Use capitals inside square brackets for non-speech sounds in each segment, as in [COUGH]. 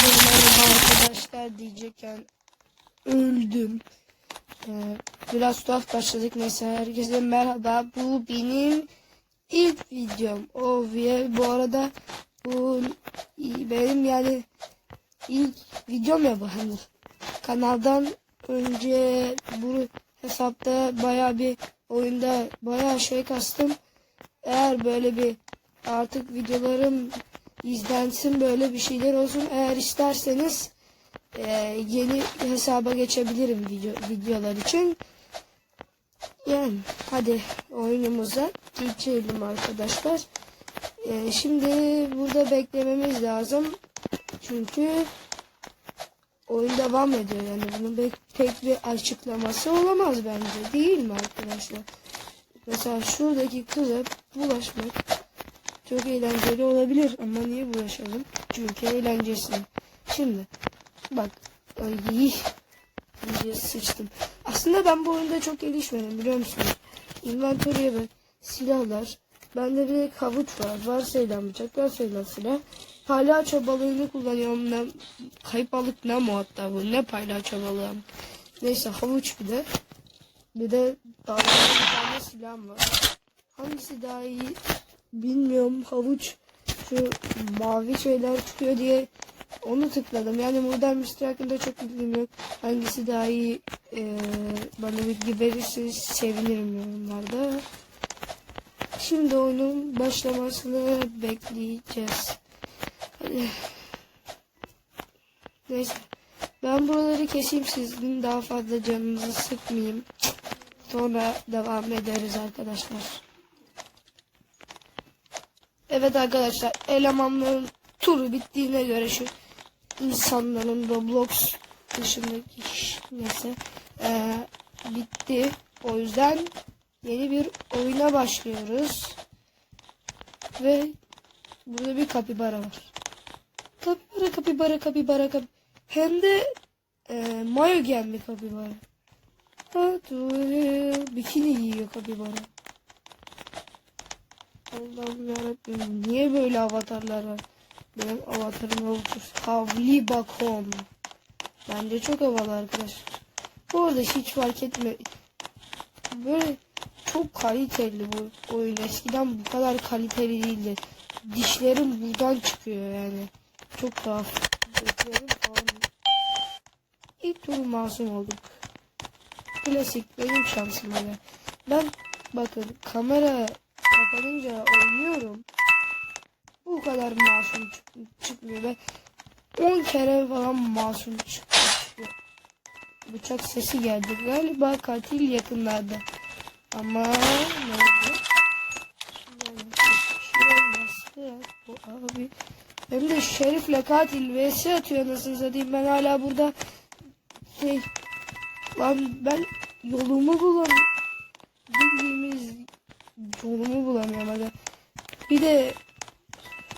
Merhaba arkadaşlar diyecekken öldüm. Ee, biraz tuhaf başladık. Neyse herkese merhaba. Bu benim ilk videom. O ve bu arada bu benim yani ilk videom ya bu hani. Kanaldan önce bu hesapta baya bir oyunda baya şey kastım. Eğer böyle bir artık videolarım izlensin böyle bir şeyler olsun. Eğer isterseniz e, yeni hesaba geçebilirim video, videolar için. Yani hadi oyunumuza geçelim arkadaşlar. E, şimdi burada beklememiz lazım. Çünkü oyun devam ediyor. Yani bunun pek, bir açıklaması olamaz bence. Değil mi arkadaşlar? Mesela şuradaki kıza bulaşmak çok eğlenceli olabilir ama niye bulaşalım? Çünkü eğlencesine. Şimdi bak ay iyice sıçtım. Aslında ben bu oyunda çok gelişmedim biliyor musunuz? Inventory'e bak. Silahlar. Bende de havuç var. Varsayılan bıçak, varsayılan silah. Palyaço balığını kullanıyorum. Ne, kayıp balık ne mu hatta bu? Ne palyaço balığı? Neyse havuç bir de. Bir de daha bir tane silahım var. Hangisi daha iyi bilmiyorum havuç şu mavi şeyler çıkıyor diye onu tıkladım. Yani Modern Mystery hakkında çok bilgim yok. Hangisi daha iyi e, bana bilgi verirseniz sevinirim yorumlarda. Şimdi oyunun başlamasını bekleyeceğiz. Hadi. Neyse. Ben buraları keseyim sizin daha fazla canınızı sıkmayayım. Sonra devam ederiz arkadaşlar. Evet arkadaşlar elemanların turu bittiğine göre şu insanların Roblox dışındaki neyse ee, bitti. O yüzden yeni bir oyuna başlıyoruz. Ve burada bir kapibara var. Kapibara kapibara kapibara kapibara. Hem de e, mayo bir kapibara. Ha, bikini giyiyor kapibara. Allah'ım yarabbim niye böyle avatarlar var? Benim avatarım yoktur. Havli bakom. Bence çok havalı arkadaşlar. Bu arada hiç fark etme. Böyle çok kaliteli bu oyun. Eskiden bu kadar kaliteli değildi. Dişlerim buradan çıkıyor yani. Çok tuhaf. Dişlerim falan. İlk tur masum olduk. Klasik benim şansım öyle. Ben bakın kamera kapanınca oynuyorum. Bu kadar masum çık çıkmıyor ve 10 kere falan masum çıkıyor. Bıçak sesi geldi. Galiba katil yakınlarda. Ama ne oldu? Bu abi. Hem de şerifle katil vs atıyor nasıl satayım ben hala burada şey lan ben yolumu bulamıyorum yolumu bulamıyorum hadi. Bir de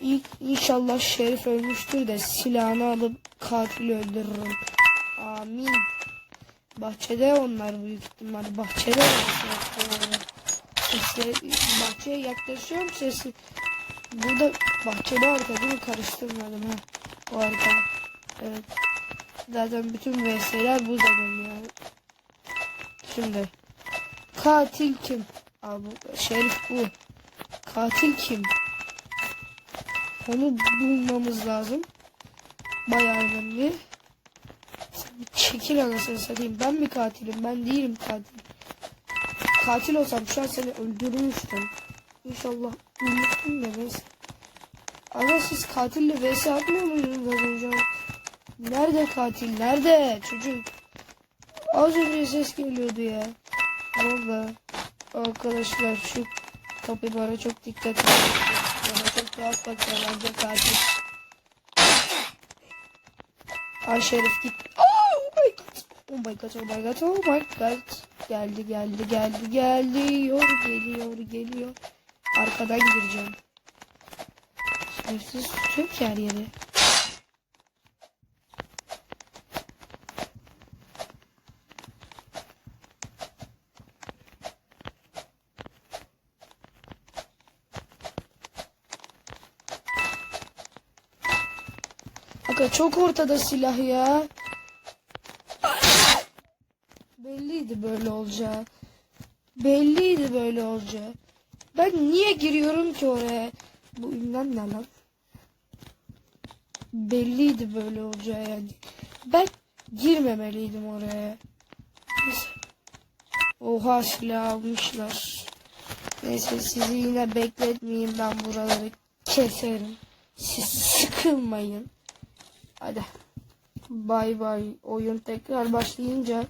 ilk inşallah Şerif ölmüştür de silahını alıp katili öldürürüm. Amin. Bahçede onlar büyük ihtimal. Bahçede işte bahçeye yaklaşıyorum sesi. Burada bahçede arka değil mi? Karıştırmadım ha. O arka. Evet. Zaten bütün VS'ler burada dönüyor. Şimdi. Katil kim? Abi Şerif bu. Katil kim? Onu bulmamız lazım. Bayağı önemli. Çekil anasını satayım. Ben mi katilim? Ben değilim katil. Katil olsam şu an seni öldürmüştüm. İnşallah unuttum da neyse. Ama siz katille vs atmıyor muydunuz az önce? Nerede katil? Nerede çocuk? Az önce ses geliyordu ya. Valla. Arkadaşlar şu kapibara çok dikkat edin. Çok tuhaf bakıyor bence katil. Ay Şerif git. Oh my god. Oh my god. Oh my god. Oh my god. Geldi geldi geldi geliyor geliyor geliyor. Arkadan gireceğim. Şerefsiz tutuyor ki her yeri. Aga çok ortada silah ya. Belliydi böyle olacağı. Belliydi böyle olacağı. Ben niye giriyorum ki oraya? Bu ünlem ne lan? Belliydi böyle olacağı yani. Ben girmemeliydim oraya. Oha silah almışlar. Neyse sizi yine bekletmeyeyim ben buraları keserim. Siz sıkılmayın. Hadi. Bay bay. Oyun tekrar başlayınca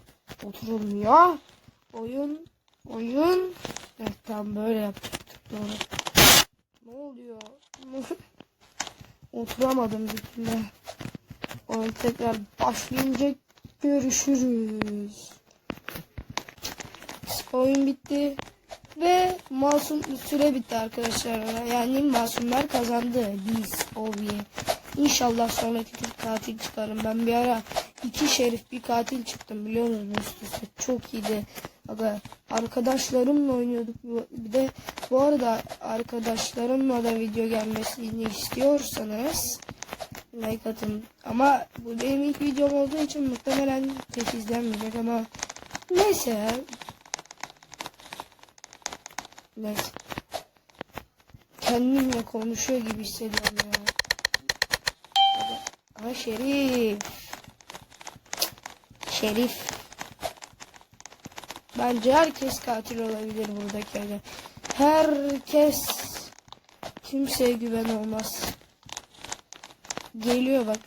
oturulmuyor. Oyun oyun evet, tam böyle yapacaktık doğru. Ne oluyor? [LAUGHS] Oturamadım bir türlü. Oyun tekrar başlayınca görüşürüz. Oyun bitti. Ve masum süre bitti arkadaşlar. Yani masumlar kazandı. Biz Ovi. İnşallah sonraki tur katil çıkarım. Ben bir ara iki şerif bir katil çıktım biliyor musunuz üst. Çok iyiydi. Aga arkadaşlarımla oynuyorduk. Bir de bu arada arkadaşlarımla da video gelmesini istiyorsanız like atın. Ama bu benim ilk videom olduğu için muhtemelen pek izlenmeyecek ama neyse ya. Neyse. Kendimle konuşuyor gibi hissediyorum ya. Ama Şerif. Şerif. Bence herkes katil olabilir buradaki öyle. Herkes kimseye güven olmaz. Geliyor bak.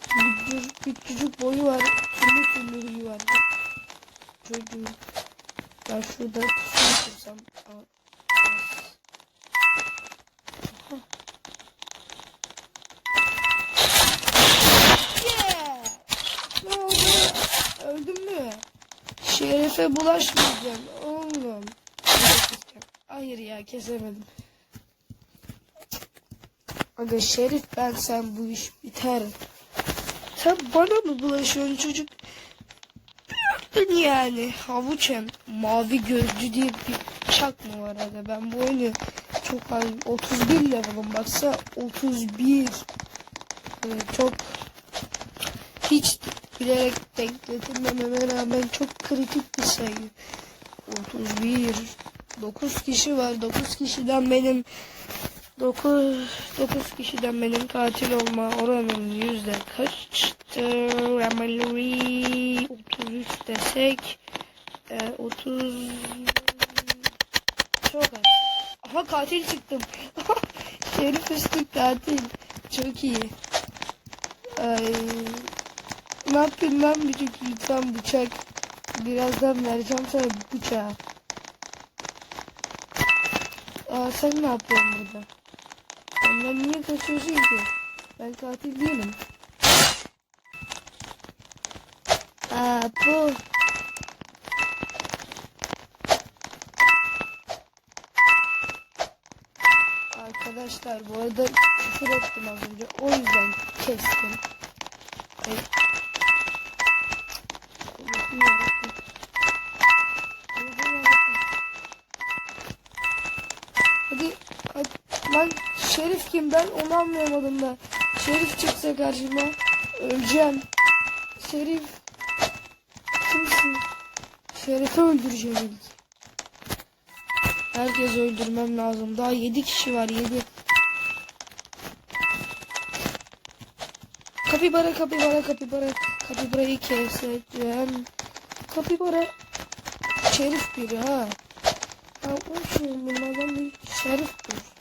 Küçücük, küçücük boyu var. Türlü türlü huyu var. Çocuğu. Ben şurada pusu kursam. Aa, Yeah! Ne oldu? Öldün mü? Şerife bulaşmayacağım oğlum. Hayır ya kesemedim. Aga Şerif ben sen bu iş biter. Sen bana mı bulaşıyorsun çocuk? Gördün yani havuçem mavi gözcü diye bir çak mı var aga ben bu oyunu çok az 31 level'ım baksa 31 evet, çok hiç bilerek bekletilmememe rağmen çok kritik bir sayı 31 9 kişi var 9 kişiden benim 9 9 kişiden benim katil olma oranım yüzde kaçtı? Emily 33 desek e, 30 çok az. Aha katil çıktım. [LAUGHS] Şerif üstü katil. Çok iyi. Ay. Ne yapayım lan büyük lütfen bıçak. Birazdan vereceğim sana bıçağı. Aa, sen ne yapıyorsun burada? Ondan niye kaçıyorsun ki? Ben katil değilim. Aa bu. Arkadaşlar bu arada küfür ettim az önce. O yüzden kestim. Ay. Lan Şerif kim ben onu anlayamadım da. Şerif çıksa karşıma öleceğim. Şerif kimsin? Şerif'i öldüreceğim ilk. Herkes öldürmem lazım. Daha 7 kişi var 7. Kapibara kapibara kapibara kapibarayı keseceğim. Kapibara Şerif biri ha. Ya uçuyorum bunlardan bir şeriftir. Oh.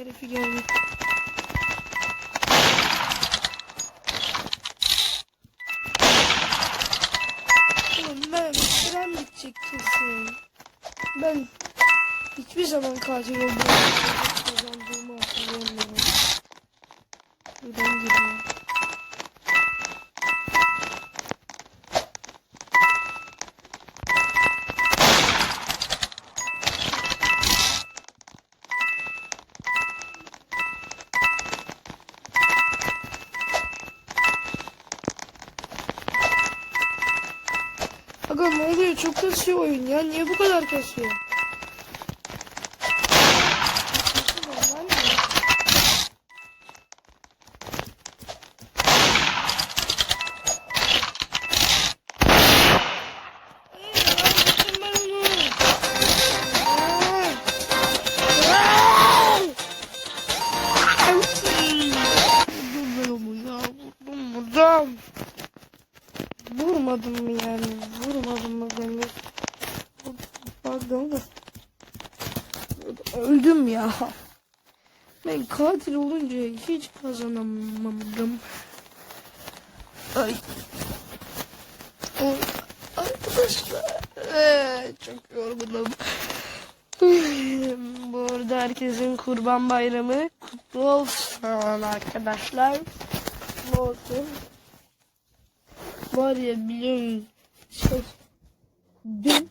Gördük. Oğlum ben süren bitecek kesin. Ben hiçbir zaman katil olduğumu hatırlamıyorum. Buradan gidiyor. Aga ne oluyor? Çok kasıyor oyun ya. Niye bu kadar kasıyor? Vurmadım mı yani? Beni? Pardon da. Öldüm ya. Ben katil olunca hiç kazanamadım. Ay. Arkadaşlar. Çok yorgunum. Bu arada herkesin kurban bayramı kutlu olsun arkadaşlar. Kutlu olsun. Var ya biliyorum şey dün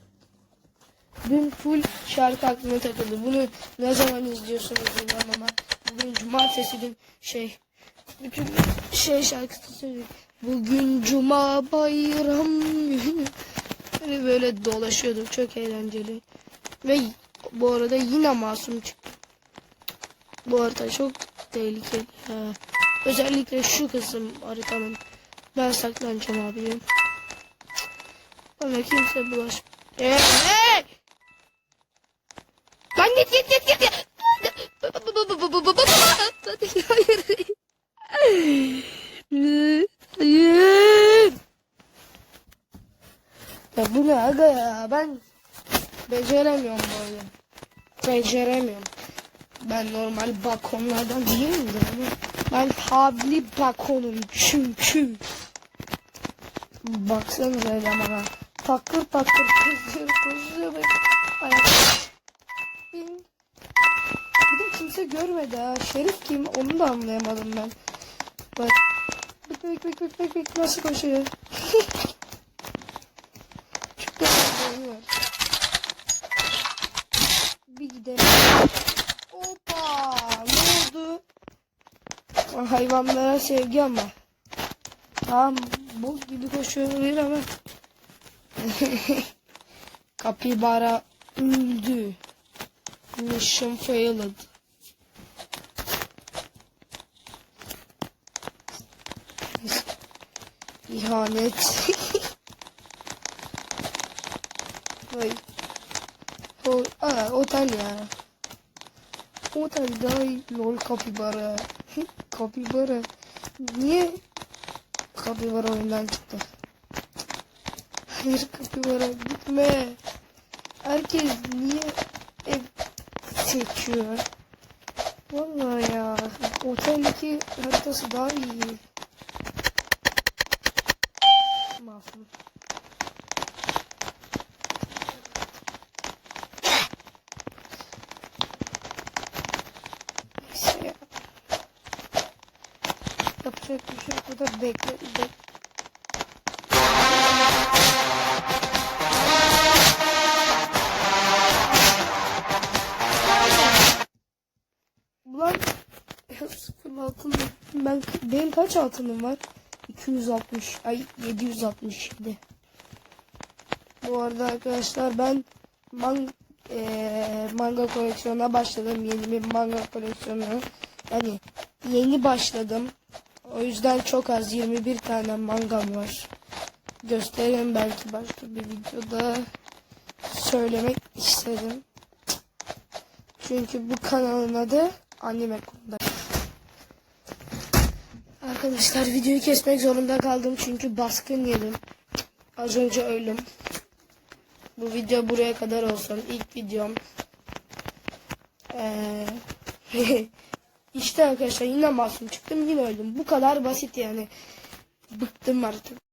dün full şarkı aklıma takıldı. Bunu ne zaman izliyorsunuz bilmem ama bugün cumartesi dün şey bütün şey şarkısı söylüyor. Bugün cuma bayram günü. Böyle böyle dolaşıyordum. Çok eğlenceli. Ve bu arada yine masum çıktı. Bu arada çok tehlikeli. Ha. Özellikle şu kısım haritanın. Ben saklanacağım abim. Bana kimse bulaş. Hey! Lan git git git git. Hayır. Hayır. Ya bu ne aga ya ben beceremiyorum böyle. Beceremiyorum. Ben normal balkonlardan değilimdir ama ben havli balkonum çünkü. Baksanıza elemana. Takır takır koşuyor koşuyor ve ayak. Bir de kimse görmedi ha. Şerif kim onu da anlayamadım ben. Bak. Bek bek bek bek bek bek nasıl koşuyor? [LAUGHS] Çok güzel. Bir gidelim. Hoppa! Ne oldu? Hayvanlara sevgi ama. Tamam buz gibi koşuyor ama. [LAUGHS] Kapibara öldü. Mission failed. İhanet. [LAUGHS] Vay. O, aa, otel ya. Otel iyi. Lol kapibara. [LAUGHS] kapibara. Niye kapibara oyundan çıktı? Hayır kapibara gitme. Herkes niye ev seçiyor? Vallahi ya. Otel 2 haritası daha iyi. Masum. Neyse ya. Yapacak bir şey. Burada bekle. bekle. Altın ben benim kaç altınım var? 260 ay 767. Bu arada arkadaşlar ben man, eee, manga koleksiyonuna başladım. Yeni bir manga koleksiyonu. Yani yeni başladım. O yüzden çok az 21 tane mangam var. Gösteririm belki başka bir videoda söylemek istedim. Çünkü bu kanalın adı Anime Kunda. Arkadaşlar videoyu kesmek zorunda kaldım çünkü baskın yedim. Az önce öldüm. Bu video buraya kadar olsun. İlk videom. Ee, [LAUGHS] işte arkadaşlar yine masum çıktım yine öldüm. Bu kadar basit yani. Bıktım artık.